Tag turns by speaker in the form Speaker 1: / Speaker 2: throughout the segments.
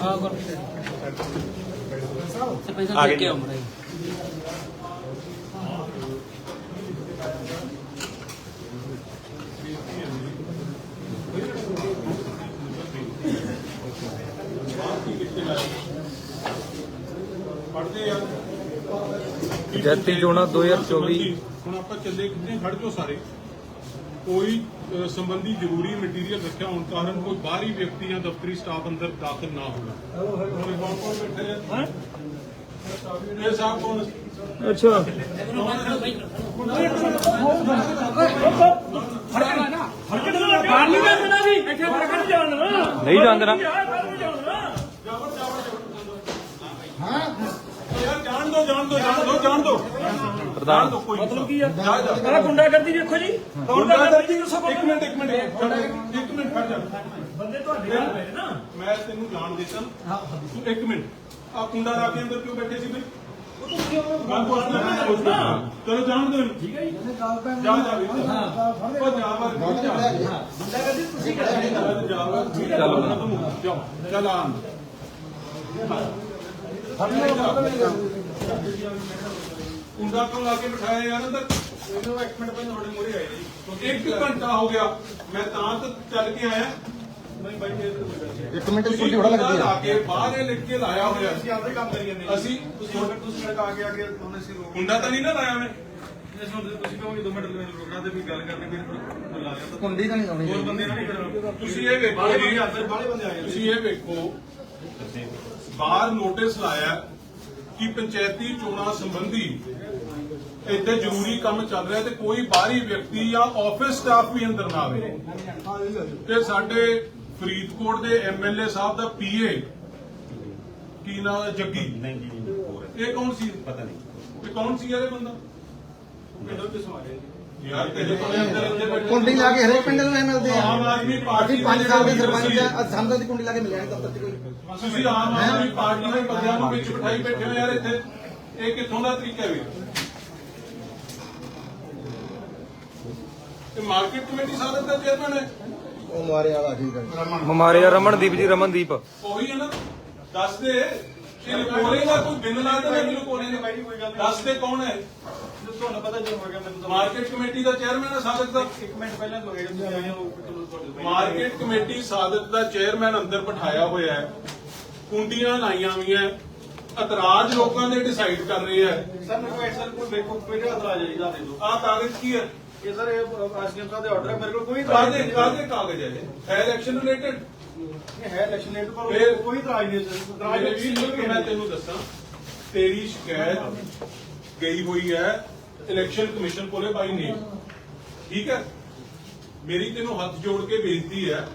Speaker 1: Agora, você
Speaker 2: pensa no que é, Moreira?
Speaker 3: ਪੰਚਾਇਤੀ ਚੋਣਾਂ 2024
Speaker 2: ਹੁਣ ਆਪਾਂ ਚੱਲੇ ਕਿੱਥੇ ਖੜ ਜੋ ਸਾਰੇ। ਕੋਈ ਸੰਬੰਧੀ ਜ਼ਰੂਰੀ ਮਟੀਰੀਅਲ ਰੱਖਿਆ ਹੋਣ ਕਾਰਨ ਕੋਈ ਬਾਹਰੀ ਵਿਅਕਤੀ ਜਾਂ ਦਫ਼ਤਰੀ ਸਟਾਫ ਅੰਦਰ ਦਾਖਲ ਨਾ ਹੋਣਾ ਹੋਰ ਕੌਣ ਕੌਣ ਬੈਠੇ ਆ ਇਹ ਸਾਹਿਬ ਕੌਣ
Speaker 3: ਅੱਛਾ। ਨਹੀਂ ਜਾਂਦਣਾ
Speaker 2: ਯਾਰ ਜਾਣ ਦੋ ਜਾਣ ਦੋ ਜਾਣ ਦੋ ਜਾਣ ਦੋ
Speaker 3: ਪ੍ਰਧਾਨ
Speaker 2: ਦੋ ਮਤਲਬ ਕੀ ਆ
Speaker 4: ਆਹ ਗੁੰਡਾਗਰਦੀ ਵੇਖੋ ਜੀ ਦਾ ਕਰਦੀ ਦੱਸੋ
Speaker 2: ਇੱਕ ਮਿੰਟ ਇੱਕ ਮਿੰਟ ਇੱਕ ਮਿੰਟ ਖੜ ਜਾ
Speaker 4: ਬੰਦੇ ਤੁਹਾਡੇ ਨਾਲ ਪਏ ਨੇ ਨਾ
Speaker 2: ਮੈਂ ਤੈਨੂੰ ਜਾਣ ਦਿੱਤਾ ਤੂੰ ਇੱਕ ਮਿੰਟ ਆ ਕੁੰਡਾ ਲਾ ਕੇ ਅੰਦਰ ਕਿਉਂ ਬੈਠੇ ਸੀ ਬਈ ਚਲੋ ਜਾਣ ਦੋ ਠੀਕ ਹੈ ਜੀ ਜਾ ਜਾ ਵੀ ਉਹ ਜਾ ਮਰ ਜਾ
Speaker 4: ਗੁੰਡਾਗਰਦੀ ਤੁਸੀਂ ਕਰਦੇ
Speaker 2: ਜਾ ਚਲੋ ਜਾਓ ਚੱਲ ਆਂ ਕੁੰਡਾ ਕਿਉਂ ਲਾ ਕੇ ਬਿਠਾਇਆ ਯਾਰ ਅੰਦਰ।
Speaker 5: ਇਹਨੂੰ ਇੱਕ ਮਿੰਟ ਪਹਿਲਾਂ ਤੁਹਾਡੇ ਮੂਹਰੇ ਆਏ ਜੀ।
Speaker 2: ਇੱਕ ਘੰਟਾ ਹੋ ਗਿਆ। ਮੈਂ ਤਾਂ ਤਾਂ ਚੱਲ ਕੇ ਆਇਆ।
Speaker 5: ਨਹੀਂ ਬਾਈ ਜੀ ਤਾਂ
Speaker 6: ਇੱਕ ਮਿੰਟ ਬੜਾ
Speaker 2: ਕੁੰਡਾ
Speaker 6: ਲੱਗਦੀ
Speaker 2: ਲਾ
Speaker 6: ਆ
Speaker 2: ਕੇ ਬਾਹਰ ਇਹ ਲਿਖ ਕੇ ਲਾਇਆ ਹੋਇਆ।
Speaker 5: ਅਸੀਂ ਆਪਦੇ ਕੰਮ ਕਰੀ ਜਾਂਦੇ
Speaker 2: ਅਸੀਂ
Speaker 5: ਤੁਸੀਂ ਹੁਣ ਤੁਸੀਂ ਆ ਕੇ ਆ ਕੇ ਉਹਨੇ ਸੀ ਰੋਕ
Speaker 2: ਕੁੰਡਾ ਤਾਂ ਨਹੀਂ ਨਾ ਲਾਇਆ ਮੈਂ।
Speaker 5: ਜੇ ਸੁਣਦੇ ਤੁਸੀਂ ਕਹੋਗੇ 2 ਮਿੰਟ ਮੈਨੂੰ ਰੁਕਣਾ ਤੇ ਵੀ ਗੱਲ ਕਰਨੀ ਫਿਰ ਬੁਲਾ ਲਿਆ ਤਾਂ
Speaker 6: ਕੁੰਡੀ ਤਾਂ ਨਹੀਂ ਲਾਉਣੀ
Speaker 5: ਹੋਰ ਬੰਦੇ ਨਾਲ ਨਹੀਂ ਕਰਨਾ
Speaker 2: ਤੁਸੀਂ ਇਹ ਵੇਖੋ
Speaker 5: ਬਾਹਲੇ ਬੰਦੇ ਆਏ
Speaker 2: ਤੁਸੀਂ ਇਹ ਵੇਖੋ। ਬਾਹਰ ਨੋਟਿਸ ਲਾਇਆ। ਕਿ ਪੰਚਾਇਤੀ ਚੋਣਾਂ ਸੰਬੰਧੀ ਇੱਥੇ ਜ਼ਰੂਰੀ ਕੰਮ ਚੱਲ ਰਿਹਾ ਤੇ ਕੋਈ ਬਾਹਰੀ ਵਿਅਕਤੀ ਜਾਂ ਆਫਿਸ ਸਟਾਫ ਵੀ ਅੰਦਰ ਨਾ ਆਵੇ। ਤੇ ਸਾਡੇ ਫਰੀਦਕੋਟ ਦੇ ਐਮਐਲਏ ਸਾਹਿਬ ਦਾ ਪੀਏ ਕੀ ਨਾਮ ਹੈ? ਜੱਗੀ।
Speaker 7: ਨਹੀਂ ਹੈ।
Speaker 2: ਇਹ ਕੌਣ ਸੀ?
Speaker 7: ਪਤਾ ਨਹੀਂ।
Speaker 2: ਇਹ ਕੌਣ ਸੀ ਯਾਰ ਇਹ ਬੰਦਾ
Speaker 5: ਪਿੰਡੋਂ ਤੇ ਸਮਾਰੇ
Speaker 2: ਯਾਰ ਤੇਰੇ ਕੋਲ ਅੰਦਰ ਅੰਦਰ ਬੈਠੇ
Speaker 6: ਕੁੰਡੀ ਲਾ ਕੇ ਹਰੇਕ ਪਿੰਡ ਨੂੰ ਇਹ ਮਿਲਦੇ ਆ।
Speaker 2: ਆਮ ਆਦਮੀ ਪਾਰਟੀ
Speaker 6: ਅਸੀਂ 5 ਸਾਲ ਦੇ ਸਰਪੰਚ ਆ ਅੱਜ ਸਾਨੂੰ ਤਾਂ ਦੀ ਕੁੰਡੀ ਲਾ ਕੇ ਮਿਲਿਆ ਨਹੀਂ ਦਫ਼ਤਰ 'ਚ ਕੋਈ।
Speaker 2: ਤੁਸੀਂ ਆਮ ਆਦਮੀ ਪਾਰਟੀ ਦੇ ਬੰਦਿਆਂ ਨੂੰ ਵਿੱਚ ਬਿਠਾਈ ਬੈਠੇ ਹੋ ਯਾਰ ਇੱਥੇ। ਇਹ ਕਿੱਥੋਂ ਦਾ ਤਰੀਕਾ ਵੀ? ਇਹ ਮਾਰਕੀਟ ਕਮੇਟੀ ਸਾਧਕ ਦਾ ਚੇਅਰਮੈਨ ਹੈ
Speaker 6: ਉਹ ਮਾਰੇ ਵਾਲਾ ਠੀਕ ਹੈ
Speaker 3: ਹਮਾਰੇ ਰਮਨਦੀਪ ਜੀ ਰਮਨਦੀਪ।
Speaker 2: ਉਹੀ ਹੈ ਨਾ। ਦੱਸ ਦੇ। ਸ਼੍ਰੀ ਕੋਲੇ ਦਾ ਕੋਈ ਬਿੰਦ ਲਾ ਦੇ ਮੈਨੂੰ ਕੋਲੇ ਨੇ?
Speaker 5: ਨਹੀਂ
Speaker 2: ਦੱਸ ਦੇ ਕੌਣ ਹੈ?
Speaker 5: ਤੁਹਾਨੂੰ ਪਤਾ ਜੋ ਹੋ ਗਿਆ ਮੈਨੂੰ ਤਾਂ
Speaker 2: ਮਾਰਕੀਟ ਕਮੇਟੀ ਦਾ ਚੇਅਰਮੈਨ ਹੈ ਸਾਧਕ ਦਾ?
Speaker 5: ਇੱਕ ਮਿੰਟ ਪਹਿਲਾਂ ਹੋ ਗਿਆ ਤੁਸੀਂ ਆਏ ਹੋ ਤੁਹਾਡੇ
Speaker 2: ਮਾਰਕੀਟ ਕਮੇਟੀ ਸਾਧਕ ਦਾ ਚੇਅਰਮੈਨ ਅੰਦਰ ਬਿਠਾਇਆ ਹੋਇਆ ਹੈ। ਕੁੰਡੀਆਂ ਲਾਈਆਂ ਹੋਈਆਂ ਇਤਰਾਜ਼ ਲੋਕਾਂ ਦੇ ਡਿਸਾਈਡ ਕਰ ਰਹੇ ਹੈ।
Speaker 5: ਸਰ ਮੈਨੂੰ ਕੋਈ ਸਰ ਕੋਈ ਵੇਖੋ ਕਿਹੜਾ ਇਤਰਾਜ਼ ਹੈ ਜੀ ਦਾ ਦੇ ਦਿਓ।
Speaker 2: ਆਹ ਕਾਗਜ਼ ਕੀ ਹੈ?
Speaker 5: ਇਹ ਸਰ ਇਹ ਆਸਕੀਮ ਸਾਹਿਬ ਦੇ ਆਰਡਰ ਹੈ ਮੇਰੇ ਕੋਲ ਕੋਈ ਇਤਰਾਜ਼
Speaker 2: ਕਾਹਦੇ
Speaker 5: ਨਹੀਂ
Speaker 2: ਕਾਗਜ਼ ਹੈ ਇਹ? ਹੈ ਇਲੈਕਸ਼ਨ ਰਿਲੇਟਡ
Speaker 5: ਇਹ ਹੈ ਇਲੈਕਸ਼ਨ ਲੇਟ ਪਰ
Speaker 2: ਫਿਰ-
Speaker 5: ਕੋਈ ਇਤਰਾਜ਼ ਨਹੀਂ ਸਰ ਇਤਰਾਜ਼
Speaker 2: ਮੇਰੇ ਵੀਰ ਨੂੰ ਮੈਂ ਤੈਨੂੰ ਦੱਸਾਂ ਤੇਰੀ ਸ਼ਿਕਾਇਤ ਗਈ ਹੋਈ ਹੈ। ਇਲੈਕਸ਼ਨ ਕਮਿਸ਼ਨ ਕੋਲੇ ਬਾਈ ਨੇ ਠੀਕ ਹੈ? ਮੇਰੀ ਤੈਨੂੰ ਹੱਥ ਜੋੜ ਕੇ ਬੇਨਤੀ ਹੈ,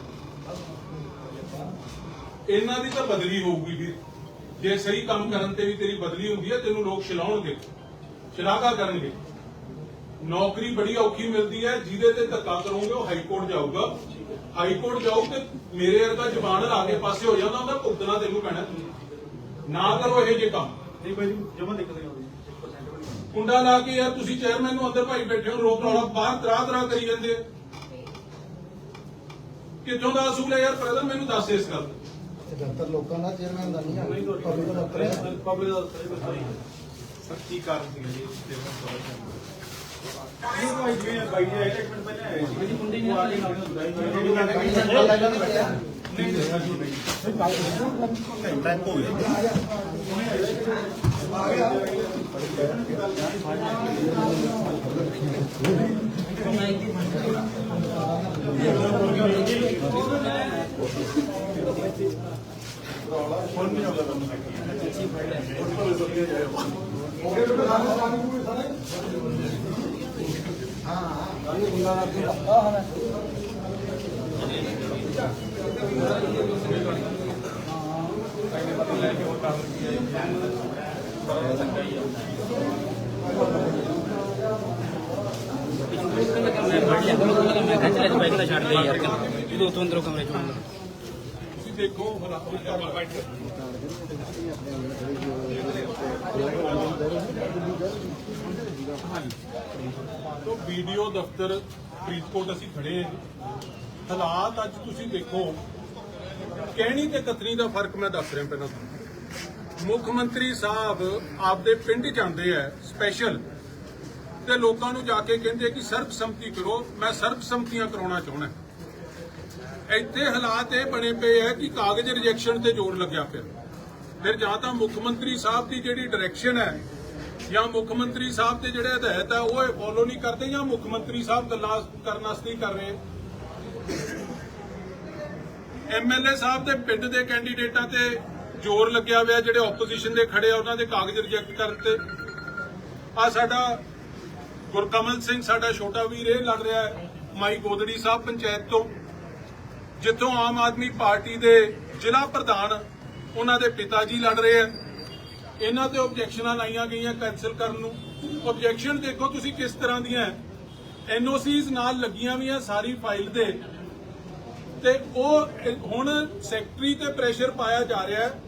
Speaker 2: ਇਹਨਾਂ ਦੀ ਤਾਂ ਬਦਲੀ ਹੋਊਗੀ ਵੀ ਜੇ ਸਹੀ ਕੰਮ ਕਰਨ ਤੇ ਵੀ ਤੇਰੀ ਬਦਲੀ ਹੁੰਦੀ ਹੈ, ਤੈਨੂੰ ਲੋਕ ਛਲਾਉਣਗੇ ਸ਼ਲਾਘਾ ਕਰਨਗੇ। ਨੌਕਰੀ ਬੜੀ ਔਖੀ ਮਿਲਦੀ ਹੈ, ਜਿਹਦੇ ਤੇ ਧੱਕਾ ਕਰੋਗੇ, ਉਹ ਹਾਈ ਕੋਰਟ ਜਾਊਗਾ। ਹਾਈ ਕੋਰਟ ਜਾਊ ਤੇ ਮੇਰੇ ਵਰਗਾ ਜ਼ਬਾਨ ਲਾ ਕੇ ਪਾਸੇ ਹੋ ਜਾਂਦਾ, ਉਹਦਾ ਭੁਗਤਣਾ ਤੈਨੂੰ ਪੈਣਾ। ਨਾ ਕਰੋ ਇਹ ਜੇ ਕੰਮ।
Speaker 5: ਨਹੀਂ ਬਾਈ ਜੀ, ਜਮਾ ਦਿੱਕਤ ਨਹੀਂ
Speaker 2: ਕੁੰਡਾ ਲਾ ਕੇ ਯਾਰ ਤੁਸੀਂ ਚੇਅਰਮੈਨ ਨੂੰ ਅੰਦਰ ਭਾਈ ਬੈਠੇ ਹੋ ਰੋਕ ਰੌਲਾ ਬਾਹਰ ਤਰਾ ਤਰਾ ਕਰੀ ਜਾਂਦੇ ਆ। ਕਿੱਥੋਂ ਦਾ ਅਸੂਲ ਹੈ ਯਾਰ ਪਹਿਲਾਂ ਮੈਨੂੰ ਦੱਸ ਇਸ ਗੱਲ।
Speaker 6: ਦਫ਼ਤਰ ਲੋਕਾਂ ਦਾ ਚੇਅਰਮੈਨ ਦਾ ਨਹੀਂ ਆ ਪਬਲਿਕ ਦਾ ਦਫ਼ਤਰ ਹੈ
Speaker 5: ਪਬਲਿਕ ਦਾ ਸਹੀ ਬਤਾ ਰਹੀ
Speaker 7: ਸਖਤੀ ਕਾਰਨ ਸੀ ਜੀ
Speaker 5: ਨਹੀਂ ਭਾਈ ਜੀ ਬਾਈ ਜੀ ਇੱਕ ਮਿੰਟ ਪਹਿਲਾਂ ਆਏ ਜੀ ਮੁੰਡੇ ਨਹੀਂ ਆ ਕੇ ਨਾਲ
Speaker 7: ਟਾਈਮ ਹੋ। ਗਿਆ
Speaker 1: ਪਿਛਲੇ ਮੈਂ ਫੜ ਲਿਆ ਮੈਂ ਖਿੱਚ ਲਿਆ ਬਾਈਕ ਦਾ ਛੱਡ ਦੇ ਯਾਰ ਇਹ ਦੋ ਅੰਦਰੋਂ ਕਮਰੇ ਚੋਂ
Speaker 2: ਤੁਸੀਂ ਦੇਖੋ ਹਾਲਾਤ ਤੋਂ ਵੀਡੀਓ ਦਫ਼ਤਰ ਫਰੀਦਕੋਟ ਅਸੀਂ ਖੜੇ ਹਾਲਾਤ ਅੱਜ ਤੁਸੀਂ ਦੇਖੋ। ਕਹਿਣੀ ਤੇ ਕਤਰੀ ਦਾ ਫ਼ਰਕ ਮੈਂ ਦੱਸ ਰਿਹਾ ਪਹਿਲਾਂ ਤੁਹਾਨੂੰ। ਮੁੱਖ ਮੰਤਰੀ ਸਾਹਿਬ ਆਪਦੇ ਪਿੰਡ ਜਾਂਦੇ ਆ ਸਪੈਸ਼ਲ ਤੇ ਲੋਕਾਂ ਨੂੰ ਜਾ ਕੇ ਕਹਿੰਦੇ ਕਿ ਸਰਬਸੰਮਤੀ ਕਰੋ, ਮੈਂ ਸਰਬਸੰਮਤੀਆਂ ਕਰਾਉਣਾ ਚਾਹੁੰਦਾ। ਇੱਥੇ ਹਾਲਾਤ ਇਹ ਬਣੇ ਪਏ ਆ ਕਿ ਕਾਗਜ਼ ਰਿਜੈਕਸ਼ਨ ਤੇ ਜ਼ੋਰ ਲੱਗਿਆ ਪਿਆ। ਫਿਰ ਜਾਂ ਤਾਂ ਮੁੱਖ ਮੰਤਰੀ ਸਾਹਿਬ ਦੀ ਜਿਹੜੀ ਡਾਇਰੈਕਸ਼ਨ ਹੈ, ਜਾਂ ਮੁੱਖ ਮੰਤਰੀ ਸਾਹਿਬ ਦੇ ਜਿਹੜੇ ਹਦਾਇਤ ਹੈ ਉਹ ਫੋਲੋ ਨਹੀਂ ਕਰਦੇ, ਜਾਂ ਮੁੱਖ ਮੰਤਰੀ ਸਾਹਿਬ ਗੱਲਾਂ ਕਰਨ ਵਾਸਤੇ ਕਰ ਰਹੇ ਐਮਐਲਏ ਸਾਹਿਬ ਦੇ ਪਿੰਡ ਦੇ ਕੈਂਡੀਡੇਟਾਂ ਤੇ ਜ਼ੋਰ ਲੱਗਿਆ ਹੋਇਆ, ਜਿਹੜੇ ਆਪੋਜੀਸ਼ਨ ਦੇ ਖੜੇ ਆ, ਉਹਨਾਂ ਦੇ ਕਾਗਜ਼ ਰਿਜੈਕਟ ਕਰਨ ਤੇ ਆ ਸਾਡਾ ਗੁਰਕਮਲ ਸਿੰਘ, ਸਾਡਾ ਛੋਟਾ ਵੀਰ, ਇਹ ਲੜ ਰਿਹਾ ਹੈ, ਮਾਈ ਗੋਦੜੀ ਸਾਹਿਬ ਪੰਚਾਇਤ ਤੋਂ। ਜਿੱਥੋਂ ਆਮ ਆਦਮੀ ਪਾਰਟੀ ਦੇ ਜ਼ਿਲ੍ਹਾ ਪ੍ਰਧਾਨ, ਉਹਨਾਂ ਦੇ ਪਿਤਾ ਜੀ ਲੜ ਰਹੇ ਆ ਇਹਨਾਂ ਤੇ ਆਬਜੈਕਸ਼ਨਾਂ ਲਾਈਆਂ ਗਈਆਂ ਕੈਨਸਲ ਕਰਨ ਨੂੰ। ਆਬਜੈਕਸ਼ਨ ਦੇਖੋ ਤੁਸੀਂ ਕਿਸ ਤਰ੍ਹਾਂ ਦੀਆਂ ਐਨਓਸੀਜ਼ ਨਾਲ ਲੱਗੀਆਂ ਵੀ ਆ ਸਾਰੀ ਫਾਈਲ ਦੇ। ਤੇ ਉਹ, ਹੁਣ ਸੈਕਟਰੀ ਤੇ ਪ੍ਰੈਸ਼ਰ ਪਾਇਆ ਜਾ ਰਿਹਾ ਹੈ।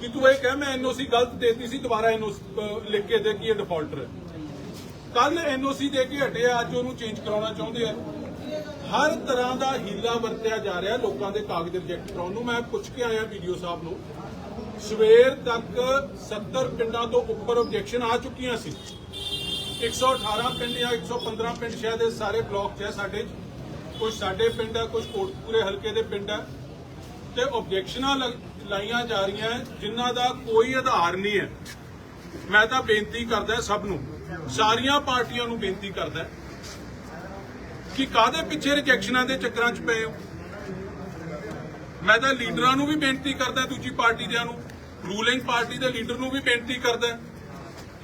Speaker 2: ਕਿ ਤੂੰ ਇਹ ਕਹਿ ਮੈਂ ਐਨਓਸੀ ਗਲਤ ਦੇਤੀ ਸੀ ਦੁਬਾਰਾ ਐਨਓਸੀ ਲਿਖ ਕੇ ਦੇ ਕਿ ਇਹ ਡਿਫਾਲਟਰ ਹੈ। ਕੱਲ ਐਨਓਸੀ ਦੇ ਕੇ ਹਟੇ ਆ, ਅੱਜ ਉਹਨੂੰ ਚੇਂਜ ਕਰਾਉਣਾ ਚਾਹੁੰਦੇ ਆ। ਹਰ ਤਰ੍ਹਾਂ ਦਾ ਹੀਲਾ ਵਰਤਿਆ ਜਾ ਰਿਹਾ ਲੋਕਾਂ ਦੇ ਕਾਗਜ਼ ਰਿਜੈਕਟ ਕਰਾਉਣ ਨੂੰ। ਮੈਂ ਪੁੱਛ ਕੇ ਆਇਆ ਵੀਡੀਓ ਸਾਹਿਬ ਨੂੰ। ਸਵੇਰ ਤੱਕ 70 ਪਿੰਡਾਂ ਤੋਂ ਉੱਪਰ ਆਬਜੈਕਸ਼ਨ ਆ ਚੁੱਕੀਆਂ ਸੀ। 118 ਪਿੰਡ ਜਾਂ 115 ਪਿੰਡ ਸ਼ਾਇਦ ਇਹ ਸਾਰੇ ਬਲਾਕ 'ਚ ਹੈ ਸਾਡੇ 'ਚ। ਕੁਝ ਸਾਡੇ ਪਿੰਡ ਹੈ ਕੁਝ ਕੋਟਪੂਰੇ ਹਲਕੇ ਦੇ ਪਿੰਡ ਹੈ। ਤੇ ਆਬਜੈਕਸ਼ਨਾਂ ਲੱਗ- ਲਾਈਆਂ ਜਾ ਰਹੀਆਂ ਹੈ, ਜਿਨ੍ਹਾਂ ਦਾ ਕੋਈ ਆਧਾਰ ਨਹੀਂ ਹੈ। ਮੈਂ ਤਾਂ ਬੇਨਤੀ ਕਰਦਾ ਸਭ ਨੂੰ ਸਾਰੀਆਂ ਪਾਰਟੀਆਂ ਨੂੰ ਬੇਨਤੀ ਕਰਦਾ ਕਿ ਕਾਦੇ ਪਿੱਛੇ ਰਿਜੈਕਸ਼ਨਾਂ ਦੇ ਚੱਕਰਾਂ 'ਚ ਪਏ ਹੋ? ਮੈਂ ਤਾਂ ਲੀਡਰਾਂ ਨੂੰ ਵੀ ਬੇਨਤੀ ਕਰਦਾ ਦੂਜੀ ਪਾਰਟੀ ਦਿਆਂ ਨੂੰ ਰੂਲਿੰਗ ਪਾਰਟੀ ਦੇ ਲੀਡਰ ਨੂੰ ਵੀ ਬੇਨਤੀ ਕਰਦਾ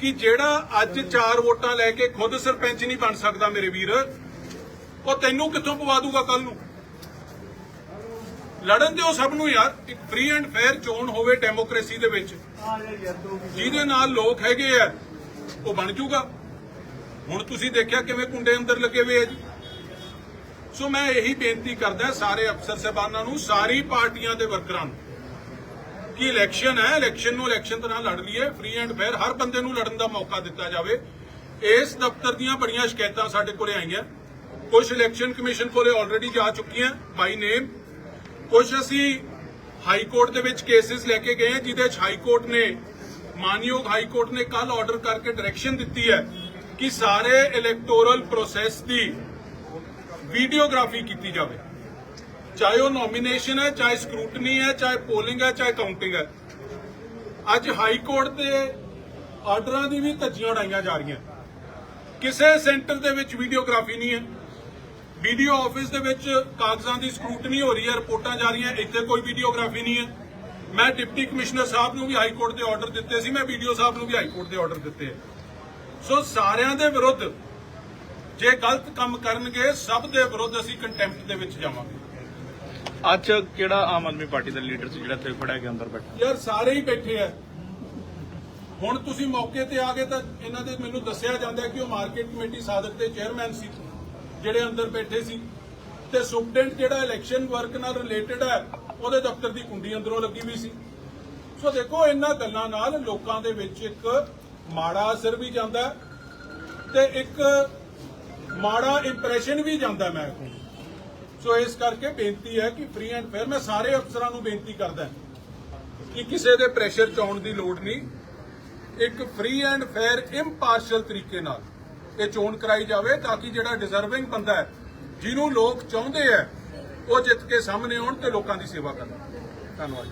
Speaker 2: ਕਿ ਜਿਹੜਾ ਅੱਜ ਚਾਰ ਵੋਟਾਂ ਲੈ ਕੇ ਖੁਦ ਸਰਪੰਚ ਨਹੀਂ ਬਣ ਸਕਦਾ ਮੇਰੇ ਵੀਰ ਉਹ ਤੈਨੂੰ ਕਿੱਥੋਂ ਪਵਾ ਦੂਗਾ ਕੱਲ ਨੂੰ? ਲੜਨ ਦਿਓ ਸਭ ਨੂੰ ਯਾਰ, ਇੱਕ ਫ੍ਰੀ ਐਂਡ ਫੇਅਰ ਚੋਣ ਹੋਵੇ ਡੈਮੋਕ੍ਰੇਸੀ ਦੇ ਵਿੱਚ। ਜਿਹਦੇ ਨਾਲ ਲੋਕ ਹੈਗੇ ਆ, ਉਹ ਬਣ ਜੂਗਾ। ਹੁਣ ਤੁਸੀਂ ਦੇਖਿਆ ਕਿਵੇਂ ਕੁੰਡੇ ਅੰਦਰ ਲੱਗੇ ਹੋਏ ਆ ਜੀ। ਸੋ ਮੈਂ ਇਹੀ ਬੇਨਤੀ ਕਰਦਾ ਸਾਰੇ ਅਫਸਰ ਸਾਹਿਬਾਨਾਂ ਨੂੰ, ਸਾਰੀ ਪਾਰਟੀਆਂ ਦੇ ਵਰਕਰਾਂ ਨੂੰ, ਕਿ ਇਲੈਕਸ਼ਨ ਹੈ ਇਲੈਕਸ਼ਨ ਨੂੰ ਇਲੈਕਸ਼ਨ ਤਰ੍ਹਾਂ ਲੜ ਲਈਏ। ਫ੍ਰੀ ਐਂਡ ਫੇਅਰ ਹਰ ਬੰਦੇ ਨੂੰ ਲੜਨ ਦਾ ਮੌਕਾ ਦਿੱਤਾ ਜਾਵੇ। ਇਸ ਦਫ਼ਤਰ ਦੀਆਂ ਬੜੀਆਂ ਸ਼ਿਕਾਇਤਾਂ ਸਾਡੇ ਕੋਲੇ ਆਈਆਂ। ਕੁਝ ਇਲੈਕਸ਼ਨ ਕਮਿਸ਼ਨ ਕੋਲੇ ਆਲਰੇਡੀ ਜਾ ਚੁੱਕੀਆਂ ਬਾਈ ਨੇਮ ਕੁਝ ਅਸੀਂ ਹਾਈ ਕੋਰਟ ਦੇ ਵਿੱਚ ਕੇਸਿਸ ਲੈ ਕੇ ਗਏ ਹਾਂ, ਜਿਹਦੇ ਚ ਹਾਈ ਕੋਰਟ ਨੇ, ਮਾਨਯੋਗ ਹਾਈ ਕੋਰਟ ਨੇ ਕੱਲ ਆਰਡਰ ਕਰਕੇ ਡਾਇਰੈਕਸ਼ਨ ਦਿੱਤੀ ਹੈ ਕਿ ਸਾਰੇ ਇਲੈਕਟੋਰਲ ਪ੍ਰੋਸੈਸ ਦੀ ਵੀਡੀਓਗ੍ਰਾਫੀ ਕੀਤੀ ਜਾਵੇ। ਚਾਹੇ ਉਹ ਨੋਮੀਨੇਸ਼ਨ ਹੈ, ਚਾਹੇ ਸਕਰੂਟਨੀ ਹੈ, ਚਾਹੇ ਪੋਲਿੰਗ ਹੈ, ਚਾਹੇ ਕਾਊਂਟਿੰਗ ਹੈ। ਅੱਜ ਹਾਈ ਕੋਰਟ ਦੇ ਆਰਡਰਾਂ ਦੀ ਵੀ ਧੱਜੀਆਂ ਉਡਾਈਆਂ ਜਾ ਰਹੀਆਂ। ਕਿਸੇ ਸੈਂਟਰ ਦੇ ਵਿੱਚ ਵੀਡੀਓਗ੍ਰਾਫੀ ਨਹੀਂ ਹੈ। ਵੀਡੀਓ ਆਫਿਸ ਦੇ ਵਿੱਚ ਕਾਗਜ਼ਾਂ ਦੀ ਸਕਰੂਟਨੀ ਹੋ ਰਹੀ ਹੈ ਰਿਪੋਰਟਾਂ ਜਾ ਰਹੀਆਂ ਇੱਥੇ ਕੋਈ ਵੀਡੀਓਗ੍ਰਾਫੀ ਨਹੀਂ ਹੈ। ਮੈਂ ਡਿਪਟੀ ਕਮਿਸ਼ਨਰ ਸਾਹਿਬ ਨੂੰ ਵੀ ਹਾਈ ਕੋਰਟ ਦੇ ਆਰਡਰ ਦਿੱਤੇ ਸੀ ਮੈਂ ਵੀਡੀਓ ਸਾਹਿਬ ਨੂੰ ਵੀ ਹਾਈ ਕੋਰਟ ਦੇ ਆਰਡਰ ਦਿੱਤੇ ਸੋ ਸਾਰਿਆਂ ਦੇ ਵਿਰੁੱਧ ਜੇ ਗਲਤ ਕੰਮ ਕਰਨਗੇ ਸਭ ਦੇ ਵਿਰੁੱਧ ਅਸੀਂ ਕੰਟੈਂਪਟ ਦੇ ਵਿੱਚ ਜਾਵਾਂਗੇ।
Speaker 5: ਅੱਜ ਕਿਹੜਾ ਆਮ ਆਦਮੀ ਪਾਰਟੀ ਦਾ ਲੀਡਰ ਸੀ ਜਿਹੜਾ ਇੱਥੇ ਖੜਾ ਕੇ ਅੰਦਰ ਬੈਠਾ?
Speaker 2: ਯਾਰ ਸਾਰੇ ਹੀ ਬੈਠੇ ਆ। ਹੁਣ ਤੁਸੀਂ ਮੌਕੇ ਤੇ ਆ ਗਏ ਤਾਂ ਇਹਨਾਂ ਦੇ ਮੈਨੂੰ ਦੱਸਿਆ ਜਾਂਦਾ ਕਿ ਉਹ ਮਾਰਕੀਟ ਕਮੇਟੀ ਸਾਧਕ ਦੇ ਚੇਅਰਮੈਨ ਸੀ। ਜਿਹੜੇ ਅੰਦਰ ਬੈਠੇ ਸੀ ਤੇ ਸੁਪਰਡੈਂਟ ਜਿਹੜਾ ਇਲੈਕਸ਼ਨ ਵਰਕ ਨਾਲ ਰਿਲੇਟਡ ਹੈ, ਉਹਦੇ ਦਫ਼ਤਰ ਦੀ ਕੁੰਡੀ ਅੰਦਰੋਂ ਲੱਗੀ ਵੀ ਸੀ। ਸੋ ਦੇਖੋ, ਇਹਨਾਂ ਗੱਲਾਂ ਨਾਲ ਲੋਕਾਂ ਦੇ ਵਿੱਚ ਇੱਕ ਮਾੜਾ ਅਸਰ ਵੀ ਜਾਂਦਾ ਤੇ ਇੱਕ ਮਾੜਾ ਇੰਪ੍ਰੈਸ਼ਨ ਵੀ ਜਾਂਦਾ ਮੈਂ ਕਹੂੰ ਸੋ ਇਸ ਕਰਕੇ ਬੇਨਤੀ ਹੈ ਕਿ ਫ੍ਰੀ ਐਂਡ ਫੇਅਰ ਮੈਂ ਸਾਰੇ ਅਫਸਰਾਂ ਨੂੰ ਬੇਨਤੀ ਕਰਦਾ ਕਿ ਕਿਸੇ ਦੇ ਪ੍ਰੈਸ਼ਰ ਚ ਆਉਣ ਦੀ ਲੋੜ ਨਹੀਂ। ਇੱਕ ਫ੍ਰੀ ਐਂਡ ਫੇਅਰ ਇੰਪਾਰਸ਼ਲ ਤਰੀਕੇ ਨਾਲ ਇਹ ਚੋਣ ਕਰਾਈ ਜਾਵੇ ਤਾਂ ਕਿ ਜਿਹੜਾ ਡਿਜ਼ਰਵਿੰਗ ਬੰਦਾ ਹੈ, ਜਿਹਨੂੰ ਲੋਕ ਚਾਹੁੰਦੇ ਆ ਉਹ ਜਿੱਤ ਕੇ ਸਾਹਮਣੇ ਆਉਣ ਤੇ ਲੋਕਾਂ ਦੀ ਸੇਵਾ ਕਰਨ। ਧੰਨਵਾਦ